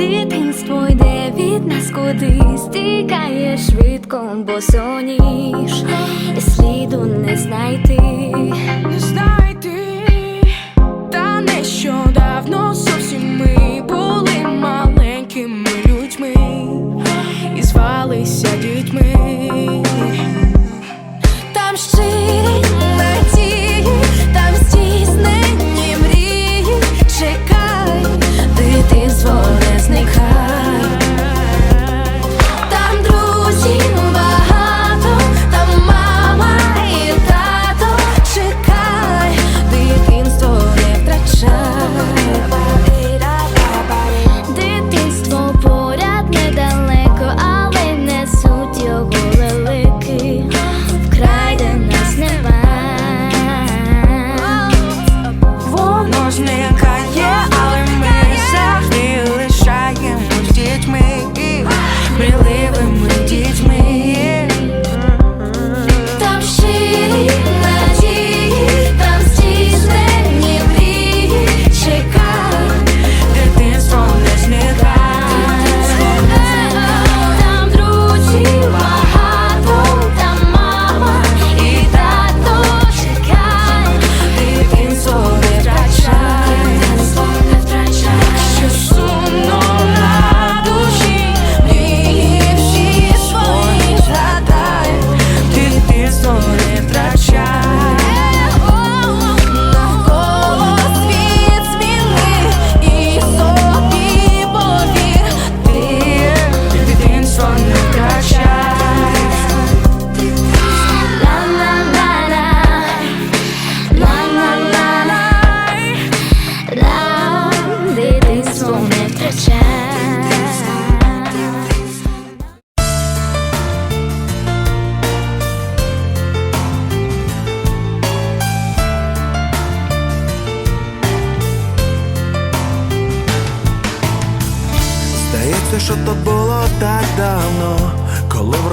Дитинство йде від нас кудись, тікає швидко, бо соніш, і сліду не знайти. не знайти,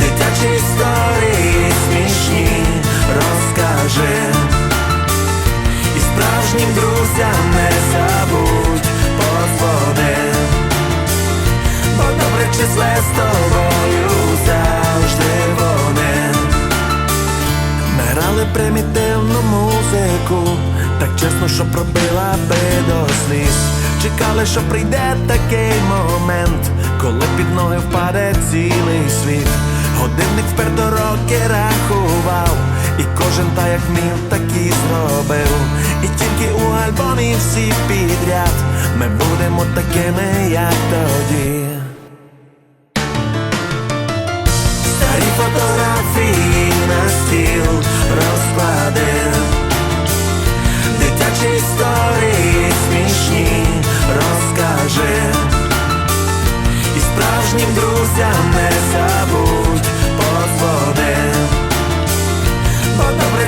Дитячі історії смішні розкажи. І справжнім друзям не забудь подзвони. Бо добре числе з тобою завжди вони. Ми грали примітивну музику Так чесно, що пробила би до сліз. Чекали, що прийде такий момент Коли під ноги впаде цілий світ Годинник вперто роки рахував. І кожен та як міг, так і зробив. І тільки у альбомі всі підряд. Ми будемо такими, як тоді. Старі фотографії